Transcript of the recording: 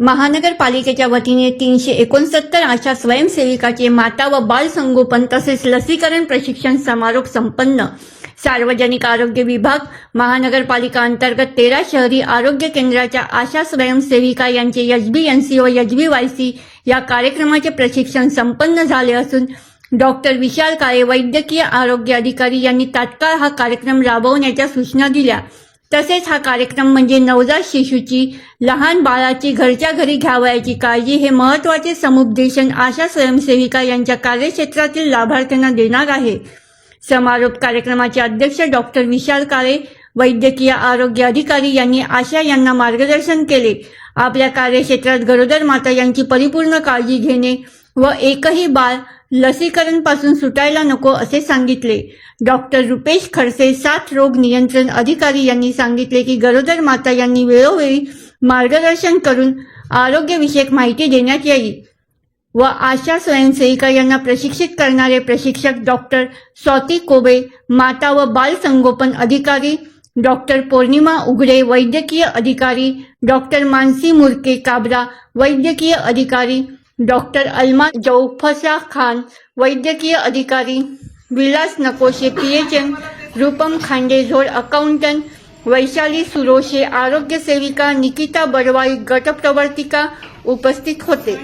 महानगरपालिकेच्या वतीने तीनशे एकोणसत्तर अशा स्वयंसेविकाचे माता व बाल संगोपन तसेच लसीकरण प्रशिक्षण समारोप संपन्न. सार्वजनिक आरोग्य विभाग महानगरपालिका अंतर्गत तेरा शहरी आरोग्य केंद्राच्या आशा स्वयंसेविका यांचे यजबी एन सी व यजबी वाय सी या कार्यक्रमाचे प्रशिक्षण संपन्न झाले असून डॉक्टर विशाल काळे वैद्यकीय आरोग्य अधिकारी यांनी तात्काळ हा कार्यक्रम राबवण्याच्या सूचना दिल्या. तसेच हा कार्यक्रम म्हणजे नवजात शिशूची लहान बाळाची घरच्या घरी घ्यावयाची काळजी हे महत्त्वाचे समुपदेशन आशा स्वयंसेविका यांच्या कार्यक्षेत्रातील लाभार्थ्यांना देणार आहे. समारोप कार्यक्रमाचे अध्यक्ष डॉक्टर विशाल काळे वैद्यकीय आरोग्य अधिकारी यांनी आशा यांना मार्गदर्शन केले. आपल्या कार्यक्षेत्रात गरोदर माता यांची परिपूर्ण काळजी घेणे व एकही बाळ लसीकरणपासून सुटायला नको असे सांगितले. डॉक्टर रुपेश खडसे साथ रोग नियंत्रण अधिकारी यांनी सांगितले की गरोदर माता यांनी वेळोवेळी मार्गदर्शन करून आरोग्यविषयक माहिती देण्यात येईल व आशा स्वयंसेविका यांना प्रशिक्षित करणारे प्रशिक्षक डॉक्टर स्वाती कोबे माता व बाल संगोपन अधिकारी डॉक्टर पौर्णिमा उघडे वैद्यकीय अधिकारी डॉक्टर मानसी मुरके काबरा वैद्यकीय अधिकारी डॉक्टर अल्मा जौफसा खान वैद्यकीय अधिकारी विलास नकोशे पीएचएम रूपम खांडेझोड अकाउंटंट वैशाली सुरोशे आरोग्य सेविका निकिता बरवाई गटप्रवर्तिका उपस्थित होते.